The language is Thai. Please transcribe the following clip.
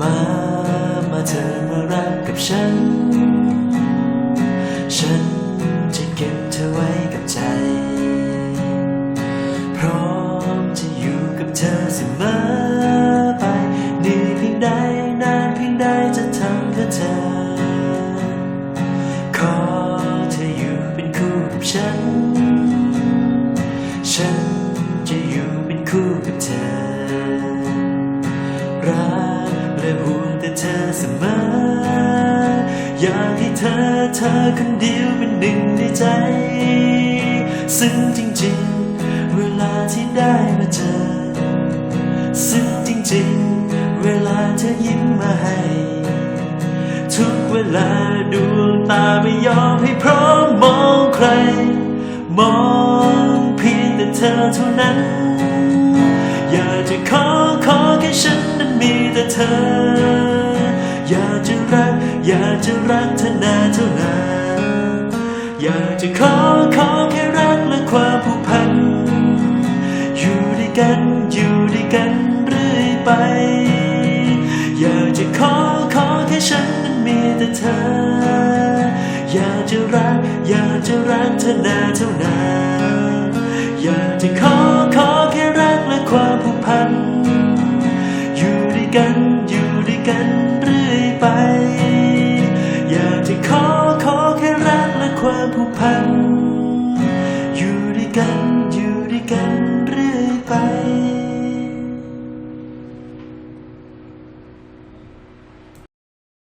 มา มาเธอมารักกับฉัน ฉันจะเก็บเธอไว้กับใจ พร้อมจะอยู่กับเธอเสมอ เสมอ อยากให้เธอเธอคนเดียวเป็นหนึ่งในใจ ซึ่งจริงๆ เวลาที่ได้มาเจอ ซึ่งจริงๆ เวลาเธอยิ้มมาให้ ทุกเวลาดวงตาไม่ยอมให้พร้อมมองใคร มองเพียงแต่เธอเท่านั้น อยากจะขอขอแค่ฉันนั้นมีแต่เธอ รักเธอนานเท่านานอยากจะขอขอแค่รักและความผูกพัน อยู่ด้วยกันอยู่ด้วยกันเรื่อยไป อยากจะขอขอแค่ฉันนั้นมีแต่เธอ อยากจะรักอยากจะรักเธอนานเท่านาน ผูกพันอยู่ด้วยกัน